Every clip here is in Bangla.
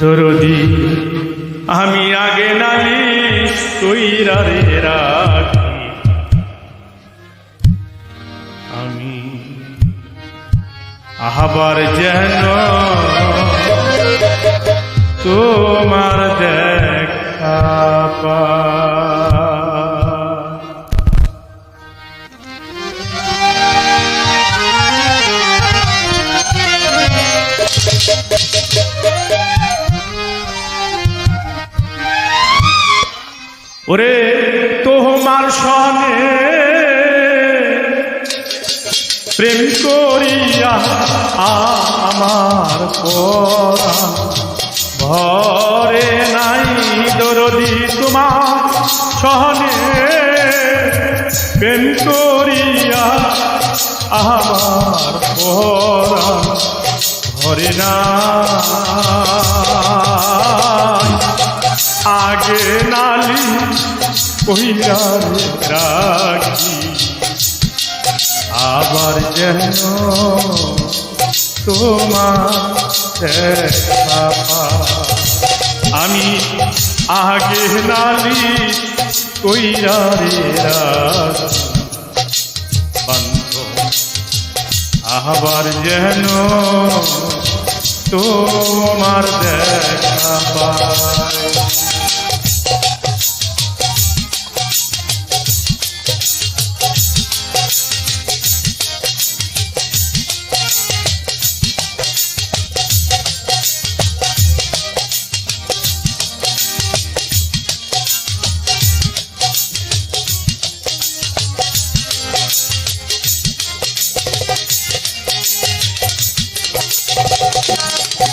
দরদি আমি আগে নালিশ তুই রে রাখি আমি আহাবার যেন তোমার দেখা পাই। ওরে তোমার সনে প্রেম করিয়া আমার পরাণ ভরে নাই দরদি তোমার সহনে প্রেম করিয়া আমার পরাণ ভরে আগে নালি কইরার রাখি আবার যেন তোমার। আমি আগে নালি কইরারে রাখি বন্ধ, আবার যেন তোমার দেখা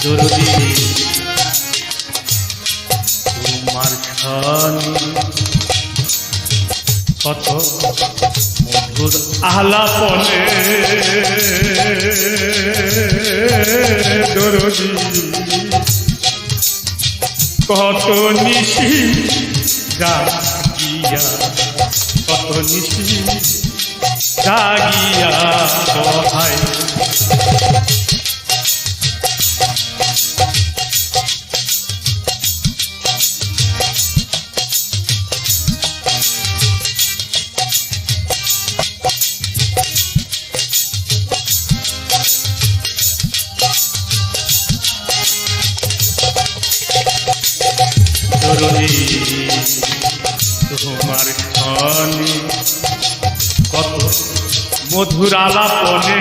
দরদি তোমার খানি কত মধুর আলাপনে দরদি কত নিশি জাগিয়া কত নিশি জাগিয়া বহাই মধুর আলাপনে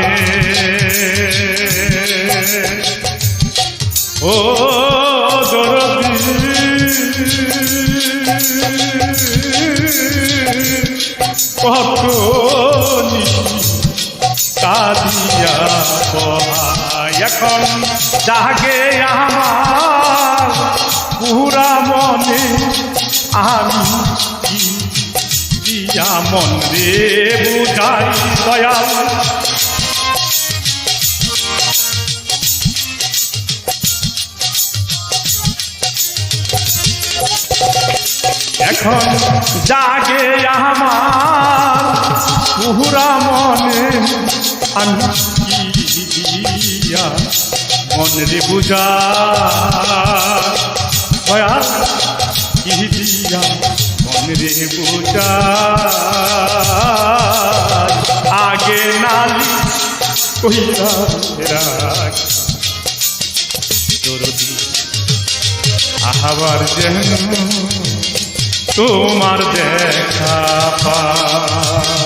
ও দরদি। কত কাদিয়া বহাই এখন জাগে দিয়া মন রে বুঝাই দয়াল। এখন জাগে আমার পুরা মনে আমি মন রে বুঝা? দয়া কি দিয়া রে পূজা। আগে নালি আহাবার যেন তোমার দেখা পাই।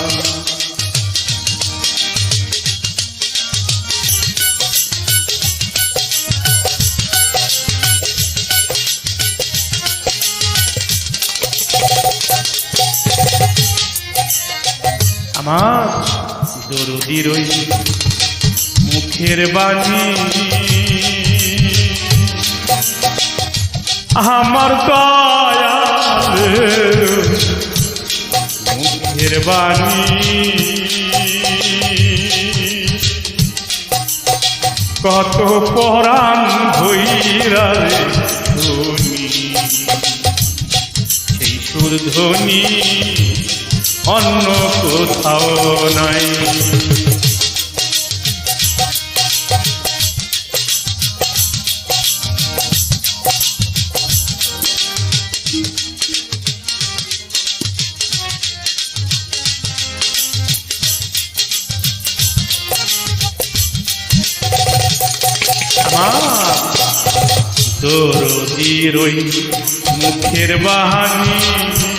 আমার দরদির মুখের বাণী আমার দয়ালের মুখের বাণী কত পরাণ হইরা রে ধনী, সেই সুর ধ্বনি অন্য কোথাও নাই। দরদির মুখের বাহানি।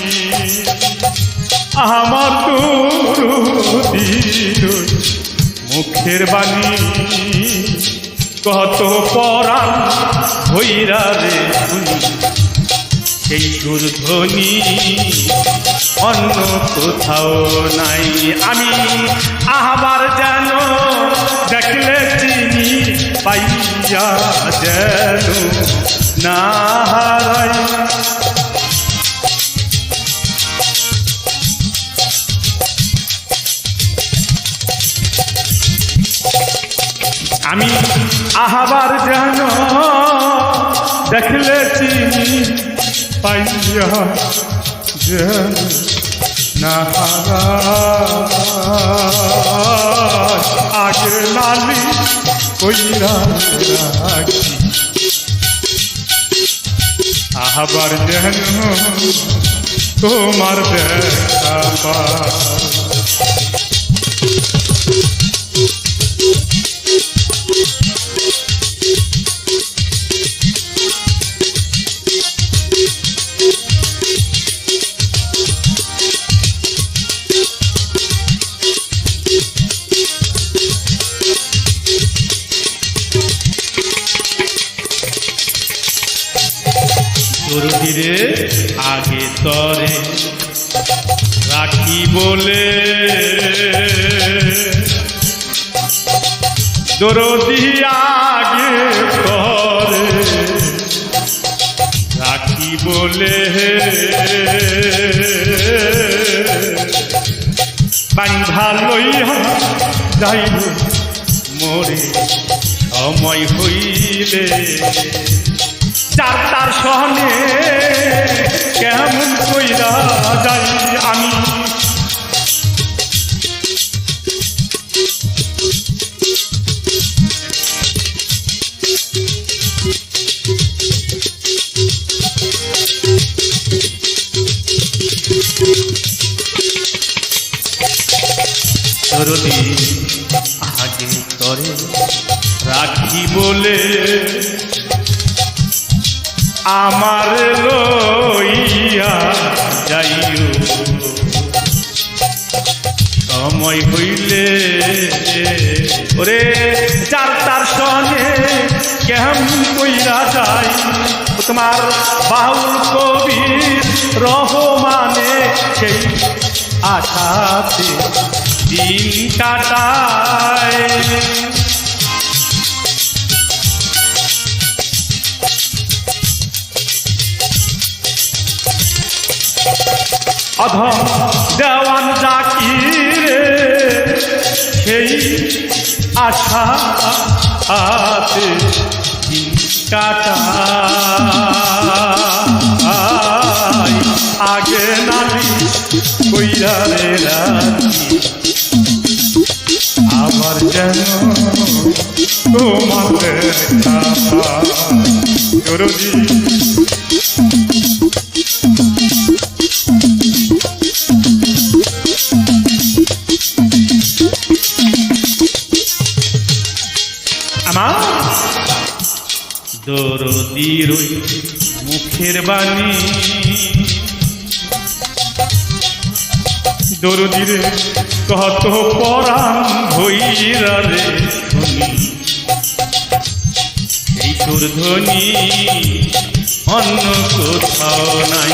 আমার মুখের বাণী কত পরাণ হইরা রে সেই সুরধ্বনি অন্য কোথাও নাই। আমি আবার যেন দেখলে চিনি পাইয়া যেন না হারাই। আমি আহাবার যেন দেখলে চিনি পাইয়া। আগে নালি কইরা আহাবার যেন তোমার দেখা দরদিরে আগে তরে রাখি বলে। দরদি আগে তরে রাখি বলে। বান্ধা লইয়া যাইব মোরে সময় হইলে। চার তার সহনে কেমন কইরা যাই আমি? সরদি আগে তরে রাখি বলে আমার লইয়া যাইও। সময় হইলে ওরে যার তার সনে কেমন কইরা যাই। তোমার বাউল কবির রহমানে সেই আশাতে দিন কাটায়। অধম দেওয়ান জাকিরে, সেই আশা হাতে কাটা আগে নালি কইরা রে আমার যেন তোমাদের জরুরি দরদির ওই মুখের বাণী। দরদিরে কত পরাণ হইরা রে এই সুরধ্বনি অন্য কোথাও নাই।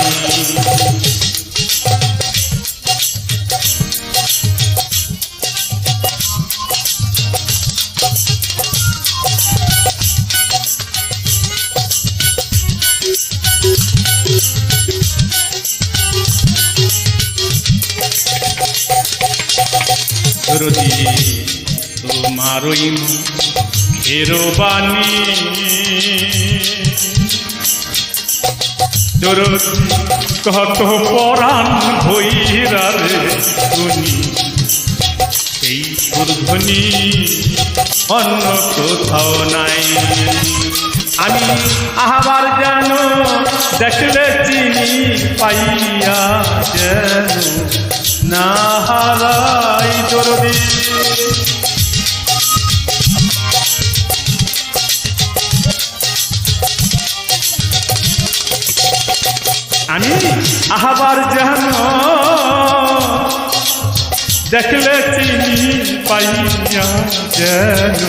দরদি তোমার ওই মুখের বাণী কত পরাণ হইরা রে শুনি সেই সুরধ্বনি অন্য কোথাও নাই। আমি আবার যেন দেখলে চিনি পাইয়া যেন আমি আহাবার যেন দেখলে তিনি পাইয়া যেন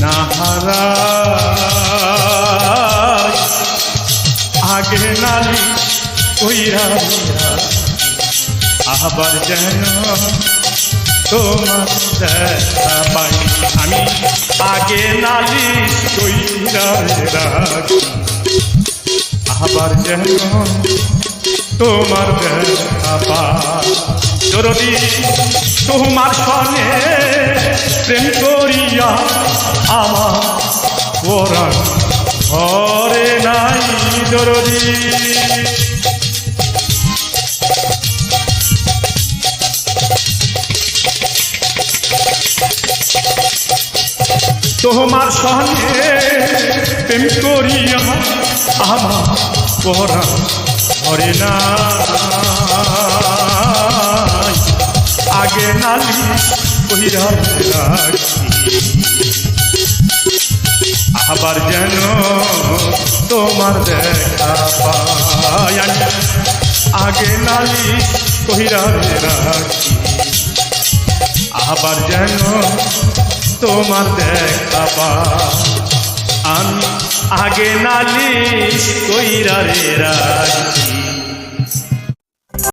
নাহারা আগে নালি কইরা আবার যেন তোমার দেখা পাই আমি আগে নালি কইরা রাখি আবার যেন তোমার দেখা পাই যদি তোমার সনে প্রেম করিয়া আমার কোরআন ঘরে নাই দরদি তোমার সঙ্গে প্রেম করিয়া আমার। কোরআন ঘরে না। আগে নালি আবার যেন তোমার দেখা আমি। আগে নালি কইরা রাখি। আবার যেন তোমার দেখা আমি আগে নালিশ কইরা রে রাখি।